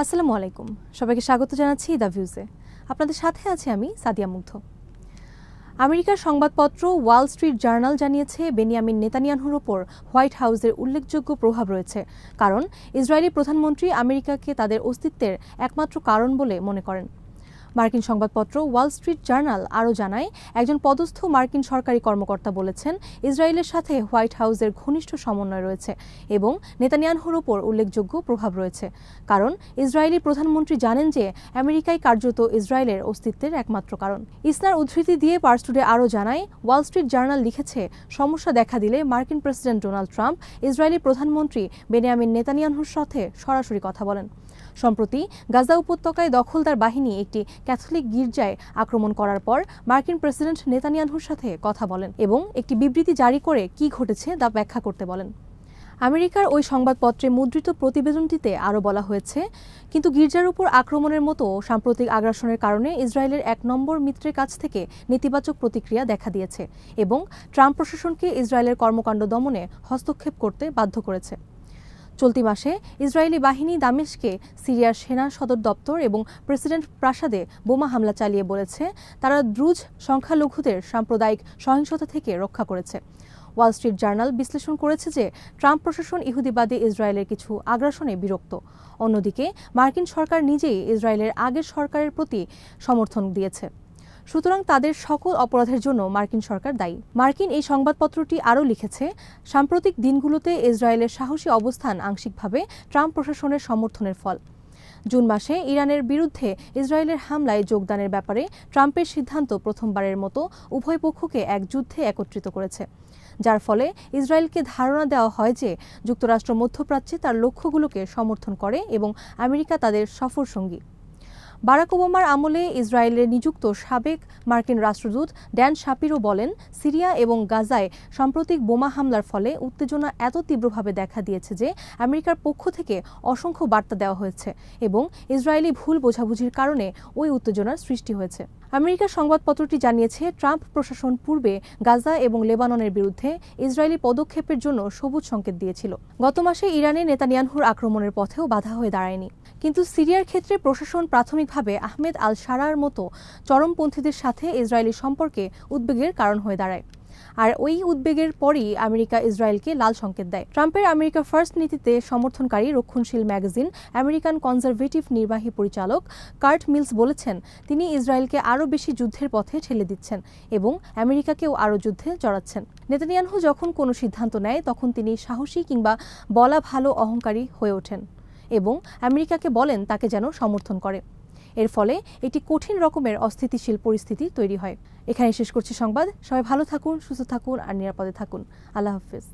আসসালামু আলাইকুম। সবাইকে স্বাগত জানাচ্ছি দ্য ভিউজে আপনাদের সাথে আছে আমি সাদিয়া মুগ্ধ। আমেরিকার সংবাদপত্র ওয়াল স্ট্রিট জার্নাল জানিয়েছে, বেনিয়ামিন নেতানিয়ানহুর ওপর হোয়াইট হাউসের উল্লেখযোগ্য প্রভাব রয়েছে। কারণ, ইসরায়েলি প্রধানমন্ত্রী আমেরিকাকে তাদের অস্তিত্বের একমাত্র কারণ বলে মনে করেন। মার্কিন সংবাদপত্র ওয়াল স্ট্রিট জার্নাল আরও জানায়, একজন পদস্থ মার্কিন সরকারি কর্মকর্তা বলেছেন, ইসরায়েলের সাথে হোয়াইট হাউসের ঘনিষ্ঠ সমন্বয় রয়েছে এবং নেতানিয়ানহুর ওপর উল্লেখযোগ্য প্রভাব রয়েছে। কারণ, ইসরায়েলি প্রধানমন্ত্রী জানেন যে আমেরিকায় কার্যত ইসরায়েলের অস্তিত্বের একমাত্র কারণ। ইসনার উদ্ধৃতি দিয়ে পার্সটুডে আরও জানায়, ওয়াল স্ট্রিট জার্নাল লিখেছে, সমস্যা দেখা দিলে মার্কিন প্রেসিডেন্ট ডোনাল্ড ট্রাম্প, ইসরায়েলি প্রধানমন্ত্রী বেনিয়ামিন নেতানিয়ানহুর সাথে সরাসরি কথা বলেন। সম্প্রতি গাজা উপত্যকায় দখলদার বাহিনী একটি ক্যাথলিক গির্জায় আক্রমণ করার পর মার্কিন প্রেসিডেন্ট নেতানিয়ানহুর সাথে কথা বলেন এবং একটি বিবৃতি জারি করে কি ঘটেছে তা ব্যাখ্যা করতে বলেন। আমেরিকার ওই সংবাদপত্রে মুদ্রিত প্রতিবেদনটিতে আরও বলা হয়েছে, কিন্তু গির্জার উপর আক্রমণের মতো সাম্প্রতিক আগ্রাসনের কারণে ইসরায়েলের এক নম্বর মিত্রের কাছ থেকে নেতিবাচক প্রতিক্রিয়া দেখা দিয়েছে এবং ট্রাম্প প্রশাসনকে ইসরায়েলের কর্মকাণ্ড দমনে হস্তক্ষেপ করতে বাধ্য করেছে। চলতি মাসে ইসরায়েলি বাহিনী দামেশকে সিরিয়ার সেনা সদর দপ্তর এবং প্রেসিডেন্ট প্রাসাদে বোমা হামলা চালিয়ে বলেছে। তারা দ্রুজ সংখ্যালঘুদের সাম্প্রদায়িক সহিংসতা থেকে রক্ষা করেছে। ওয়াল স্ট্রিট জার্নাল বিশ্লেষণ করেছে যে ট্রাম্প প্রশাসন ইহুদিবাদী ইসরায়েলের কিছু আগ্রাসনে বিরক্ত। অন্যদিকে মার্কিন সরকার নিজেই ইসরায়েলের আগের সরকারের প্রতি সমর্থন দিয়েছে। সুতরাং তাদের সকল অপরাধের জন্য মার্কিন সরকার দায়ী। মার্কিন এই সংবাদপত্রটি আরও লিখেছে, সাম্প্রতিক দিনগুলোতে ইসরায়েলের সাহসী অবস্থান আংশিকভাবে ট্রাম্প প্রশাসনের সমর্থনের ফল। জুন মাসে ইরানের বিরুদ্ধে ইসরায়েলের হামলায় যোগদানের ব্যাপারে ট্রাম্পের সিদ্ধান্ত প্রথমবারের মতো উভয় পক্ষকে এক যুদ্ধে একত্রিত করেছে। যার ফলে ইসরায়েলকে ধারণা দেওয়া হয় যে যুক্তরাষ্ট্র মধ্যপ্রাচ্যে তার লক্ষ্যগুলোকে সমর্থন করে এবং আমেরিকা তাদের সফর সঙ্গী বারাক ওবামার আমলে ইসরায়েলের নিযুক্ত সাবেক মার্কিন রাষ্ট্রদূত ড্যান শাপিরো বলেন, সিরিয়া এবং গাজায় সাম্প্রতিক বোমা হামলার ফলে উত্তেজনা এত তীব্রভাবে দেখা দিয়েছে যে আমেরিকার পক্ষ থেকে অসংখ্য বার্তা দেওয়া হয়েছে এবং ইসরায়েলি ভুল বোঝাবুঝির কারণে ওই উত্তেজনার সৃষ্টি হয়েছে। আমেরিকার সংবাদপত্রটি জানিয়েছে, ট্রাম্প প্রশাসন পূর্বে গাজা এবং লেবাননের বিরুদ্ধে ইসরায়েলি পদক্ষেপের জন্য সবুজ সংকেত দিয়েছিল। গত মাসে ইরানে নেতানিয়ানহুর আক্রমণের পথেও বাধা হয়ে দাঁড়ায়নি। কিন্তু সিরিয়ার ক্ষেত্রে প্রশাসন প্রাথমিকভাবে আহমেদ আল সারার মতো চরমপন্থীদের সাথে ইসরায়েলি সম্পর্কে উদ্বেগের কারণ হয়ে দাঁড়ায়। আর ওই উদ্বেগের পরই আমেরিকা ইসরায়েলকে লাল সংকেত দেয়। ট্রাম্পের আমেরিকা ফার্স্ট নীতিতে সমর্থনকারী রক্ষণশীল ম্যাগাজিন আমেরিকান কনজারভেটিভ নির্বাহী পরিচালক কার্ট মিলস বলেছেন, তিনি ইসরায়েলকে আরও বেশি যুদ্ধের পথে ঠেলে দিচ্ছেন এবং আমেরিকাকেও আরও যুদ্ধে জড়াচ্ছেন নেতানিয়ানহু যখন কোনো সিদ্ধান্ত নেয়, তখন তিনি সাহসী কিংবা বলা ভালো অহংকারী হয়ে ওঠেন এবং আমেরিকাকে বলেন তাকে যেন সমর্থন করে। এর ফলে একটি কঠিন রকমের অস্থিতিশীল পরিস্থিতি তৈরি হয়। এখানে শেষ করছি সংবাদ। সবাই ভালো থাকুন, সুস্থ থাকুন আর নিরাপদে থাকুন। আল্লাহ হাফিজ।